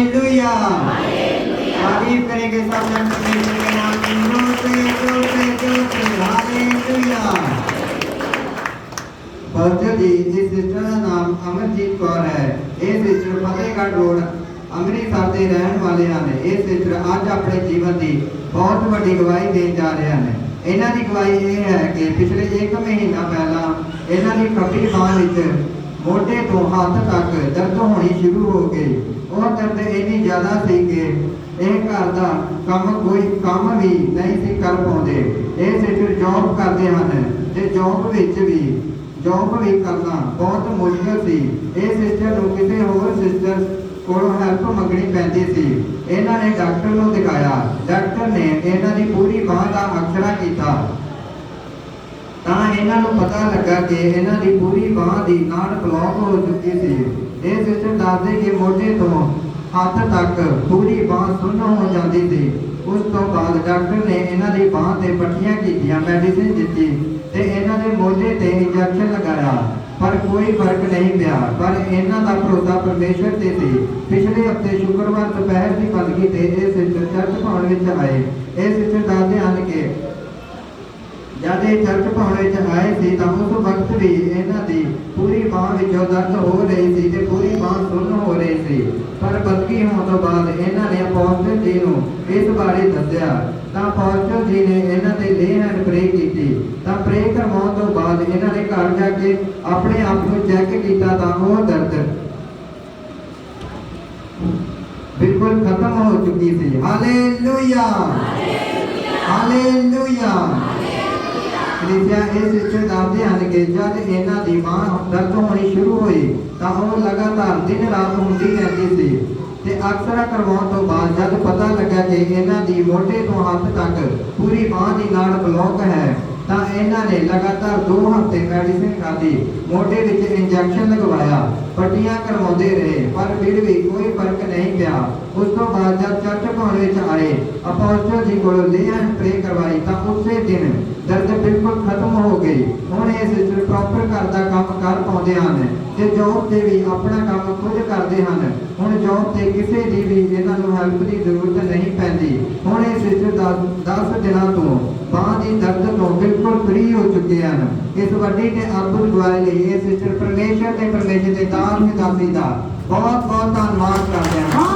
Hallelujah तारीफ करेंगे सब जन परमेश्वर के नाम की जोर से जोर से जोर से हालेलुया ਬਹਾਦਰ ਜੀ ਇਸ ਸਿਸਟਰ ਦਾ ਨਾਮ ਅਮਰਜੀਤ ਕੌਰ ਹੈ ਇਹ ਸਿਸਟਰ ਫਤਿਹਗੜ੍ਹ ਰੋਡ ਅੰਮ੍ਰਿਤਸਰ ਦੇ ਰਹਿਣ ਵਾਲੇ ਹਨ ਇਹ ਸਿਸਟਰ ਅੱਜ ਆਪਣੇ ਜੀਵਨ ਦੀ ਬਹੁਤ ਵੱਡੀ ਗਵਾਹੀ ਦੇਣ ਜਾ ਰਹੇ ਹਨ ਇਹਨਾਂ ਦੀ ਗਵਾਹੀ ਇਹ ਹੈ ਕਿ ਪਿਛਲੇ 1 ਮਹੀਨਾ ਪਹਿਲਾਂ ਇਹਨਾਂ ਦੀ ਖੱਬੀ ਬਾਂਹ ਵਿੱਚ ਮੋਢੇ ਤੋਂ ਹੱਥ ਤੱਕ ਦਰਦ ਹੋਣੀ ਸ਼ੁਰੂ ਹੋ ਗਈ। ਉਹ ਦਰਦ ਇੰਨੀ ਜ਼ਿਆਦਾ ਸੀ ਕਿ ਇਹ ਘਰ ਦਾ ਕੰਮ ਕੋਈ ਕੰਮ ਵੀ ਨਹੀਂ ਸੀ ਕਰ ਪਾਉਂਦੇ। ਇਹ ਸਿਸਟਰ ਜੌਬ ਕਰਦੇ ਹਨ ਤੇ ਜੌਬ ਵਿੱਚ ਵੀ ਜੌਬ ਵੀ ਕਰਨਾ ਬਹੁਤ ਮੁਸ਼ਕਲ ਸੀ। ਇਹ ਸਿਸਟਰ ਨੂੰ ਕਿਸੇ ਹੋਰ ਸਿਸਟਰ ਕੋਲੋਂ ਹੈਲਪ ਮੰਗਣੀ ਪੈਂਦੀ ਸੀ। ਇਹਨਾਂ ਨੇ ਡਾਕਟਰ ਨੂੰ ਦਿਖਾਇਆ। ਡਾਕਟਰ ਨੇ ਇਹਨਾਂ ਦੀ ਪੂਰੀ ਬਾਂਹ ਦਾ ਅਕਸਰਾ ਕੀਤਾ। ਤਾਂ ਇਹਨਾਂ ਨੂੰ ਪਤਾ ਲੱਗਾ ਕਿ ਇਹਨਾਂ ਦੀ ਪੂਰੀ ਬਾਂਹ ਦੀ ਨਾੜ ਬਲੌਕ ਹੋ ਚੁੱਕੀ ਸੀ। ਇਹ ਸਿਸਟਰ ਦੱਸਦੇ ਕਿ ਮੋਢੇ ਤੋਂ ਹੱਥ ਤੱਕ ਪੂਰੀ ਬਾਂਹ ਸੁੰਨ ਹੋ ਜਾਂਦੀ ਸੀ। ਉਸ ਤੋਂ ਬਾਅਦ ਡਾਕਟਰ ਨੇ ਇਹਨਾਂ ਦੀ ਬਾਂਹ ਤੇ ਪੱਟੀਆਂ ਕੀਤੀਆਂ ਮੈਡੀਸਿਨ ਦਿੱਤੀ ਤੇ ਇਹਨਾਂ ਦੇ ਮੋਢੇ ਤੇ ਇੰਜੈਕਸ਼ਨ ਲਗਾਇਆ। ਪਰ ਕੋਈ ਫ਼ਰਕ ਨਹੀਂ ਪਿਆ, ਪਰ ਇਹਨਾਂ ਦਾ ਭਰੋਸਾ ਪਰਮੇਸ਼ਰ ਤੇ ਸੀ। ਪਿਛਲੇ ਹਫ਼ਤੇ ਸ਼ੁੱਕਰਵਾਰ ਦੁਪਹਿਰ ਦੀ ਬੰਦਗੀ ਤੇ ਇਹ ਸਿਸਟਰ ਚਰਚ ਪਾਉਣ ਵਿੱਚ ਆਏ। ਇਹ ਸਿਸਟਰ ਦੱਸਦੇ ਹਨ ਕਿ ਜਦ ਇਹ ਚਰਚ ਪਾਉਣ ਵਿੱਚ ਆਏ ਸੀ ਤਾਂ ਉਸ ਵਕਤ ਵੀ ਇਹਨਾਂ ਦੀ ਪੂਰੀ ਬਾਂਹ ਵਿੱਚੋਂ ਦਰਦ ਹੋ ਰਹੀ ਸੀ ਤੇ ਪੂਰੀ ਬਾਂਹ ਸੁੰਨ ਹੋ ਰਹੀ ਸੀ। ਪਰ ਬਦਗੀ ਹੋਣ ਤੋਂ ਬਾਅਦ ਇਹਨਾਂ ਨੇ ਅਪੋਸਟਲ ਜੀ ਨੂੰ ਇਸ ਬਾਰੇ ਦੱਸਿਆ। ਤਾਂ ਅਪੋਸਟਲ ਜੀ ਨੇ ਇਹਨਾਂ ਤੇ ਲੇ ਹੈਂਡ ਪ੍ਰੇ ਕੀਤੀ। ਤਾਂ ਪ੍ਰੇ ਕਰਵਾਉਣ ਤੋਂ ਬਾਅਦ ਇਹਨਾਂ ਨੇ ਘਰ ਜਾ ਕੇ ਆਪਣੇ ਆਪ ਨੂੰ ਚੈੱਕ ਕੀਤਾ ਤਾਂ ਉਹ ਦਰਦ ਬਿਲਕੁਲ ਖਤਮ ਹੋ ਚੁੱਕੀ ਸੀ। ਹਾਲੇਲੂਇਆ! ਹਾਲੇਲੂਇਆ! ਕ੍ਰਿਸਚੀਅਨ ਇਹ ਸਿਸਟਰ ਹਨ ਕਿ ਜਦ ਇਹਨਾਂ ਦੀ ਬਾਂਹ ਦਰਦ ਹੋਣੀ ਸ਼ੁਰੂ ਹੋਈ, ਤਾਂ ਉਹ ਲਗਾਤਾਰ ਦਿਨ ਰਾਤ ਹੁੰਦੀ ਰਹਿੰਦੀ ਸੀ। ਤੇ ਅਕਸਰ ਕਰਵਾਉਣ ਤੋਂ ਬਾਅਦ ਜਦ ਪਤਾ ਲੱਗਾ ਕਿ ਇਹਨਾਂ ਦੀ ਮੋਢੇ ਤੋਂ ਹੱਥ ਤੱਕ ਪੂਰੀ ਬਾਂਹ ਦੀ ਨਾੜ ਬਲੌਕ ਹੈ, ਤਾਂ ਇਹਨਾਂ ਨੇ ਲਗਾਤਾਰ 2 ਹਫ਼ਤੇ ਮੈਡੀਸਿਨ ਖਾਧੀ, ਮੋਢੇ ਵਿੱਚ ਇੰਜੈਕਸ਼ਨ ਲਗਵਾਇਆ, ਪੱਟੀਆਂ ਕਰਵਾਉਂਦੇ ਰਹੇ, ਪਰ ਫਿਰ ਵੀ ਕੋਈ ਫ਼ਰਕ ਨਹੀਂ ਪਿਆ। ਉਸ ਤੋਂ ਬਾਅਦ ਜਦ ਚਰਚ ਪਾਉਣ ਵਿੱਚ ਆਏ, ਅਪੋਸਟਲ ਜੀ ਕੋਲੋਂ ਲੇਹਾਂ ਪ੍ਰੇ ਕਰਵਾਈ ਦਰਦ ਬਿਲਕੁਲ ਖਤਮ ਹੋ ਗਈ। ਹੁਣ ਇਹ ਸਿਸਟਰ ਪ੍ਰੋਪਰ ਘਰ ਦਾ ਕੰਮ ਕਰ ਪਾਉਂਦੇ ਹਨ ਤੇ ਜੌਬ ਤੇ ਵੀ ਆਪਣਾ ਕੰਮ ਖੁਦ ਕਰਦੇ ਹਨ। ਹੁਣ ਜੌਬ ਤੇ ਕਿਸੇ ਦੀ ਵੀ ਇਹਨਾਂ ਨੂੰ ਹੈਲਪ ਦੀ ਜ਼ਰੂਰਤ ਨਹੀਂ ਪੈਂਦੀ। ਹੁਣ ਇਹ ਸਿਸਟਰ 10 ਦਿਨਾਂ ਤੋਂ ਬਾਂਹ ਦੀ ਦਰਦ ਤੋਂ ਬਿਲਕੁਲ ਫ੍ਰੀ ਹੋ ਚੁੱਕੇ ਹਨ। ਇਸ ਵੱਡੀ ਤੇ ਅਦਭੁਤ ਗਵਾਹੀ ਲਈ ਇਹ ਸਿਸਟਰ ਪਰਮੇਸ਼ਰ ਤੇ ਪਰਮੇਸ਼ਰ ਦੇ ਦਾਸ ਤੇ ਦਾਸੀ ਦਾ ਬਹੁਤ ਬਹੁਤ ਧੰਨਵਾਦ ਕਰਦੇ ਹਾਂ।